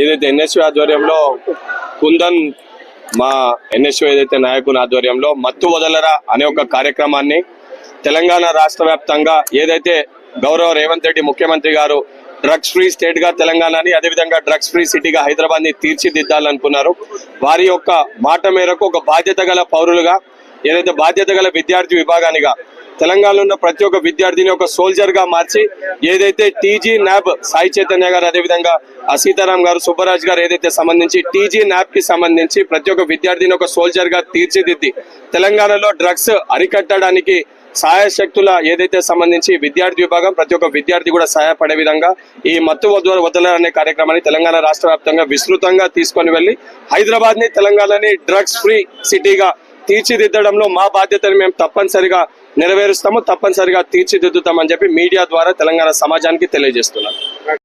ఏదైతే ఎన్ఎస్వి ఆధ్వర్యంలో కుందన్ మా ఎన్ఎస్వి ఏదైతే నాయకుని ఆధ్వర్యంలో మత్తు వదలరా అనే ఒక కార్యక్రమాన్ని తెలంగాణ రాష్ట్ర వ్యాప్తంగా ఏదైతే గౌరవ రేవంత్ రెడ్డి ముఖ్యమంత్రి గారు డ్రగ్స్ ఫ్రీ స్టేట్గా తెలంగాణని అదేవిధంగా డ్రగ్స్ ఫ్రీ సిటీగా హైదరాబాద్ని తీర్చిదిద్దాలనుకున్నారు. వారి యొక్క మాట మేరకు ఒక బాధ్యత గల పౌరులుగా ఏదైతే బాధ్యత గల విద్యార్థి విభాగానిగా తెలంగాణలో ఉన్న ప్రతి ఒక్క విద్యార్థిని ఒక సోల్జర్గా మార్చి ఏదైతే టీజీ న్యాబ్ సాయి చైతన్య గారు అదేవిధంగా ఆ సీతారాం గారు సుబ్బరాజ్ గారు ఏదైతే సంబంధించి టీజీ న్యాబ్కి సంబంధించి ప్రతి ఒక్క విద్యార్థిని ఒక సోల్జర్గా తీర్చిదిద్ది. తెలంగాణలో డ్రగ్స్ అరికట్టడానికి సహాయ శక్తుల ఏదైతే సంబంధించి విద్యార్థి విభాగం ప్రతి ఒక్క విద్యార్థి కూడా సహాయపడే విధంగా ఈ మత్తు వద్ద వదల అనే కార్యక్రమాన్ని తెలంగాణ రాష్ట్ర వ్యాప్తంగా విస్తృతంగా తీసుకొని వెళ్ళి హైదరాబాద్ని తెలంగాణని డ్రగ్స్ ఫ్రీ సిటీగా తీర్చిదిద్దడంలో మా బాధ్యతను మేము తప్పనిసరిగా నెరవేరుస్తాము తప్పనిసరిగా తీర్చిదిద్దుతామని చెప్పి మీడియా ద్వారా తెలంగాణ సమాజానికి తెలియజేస్తున్నాం.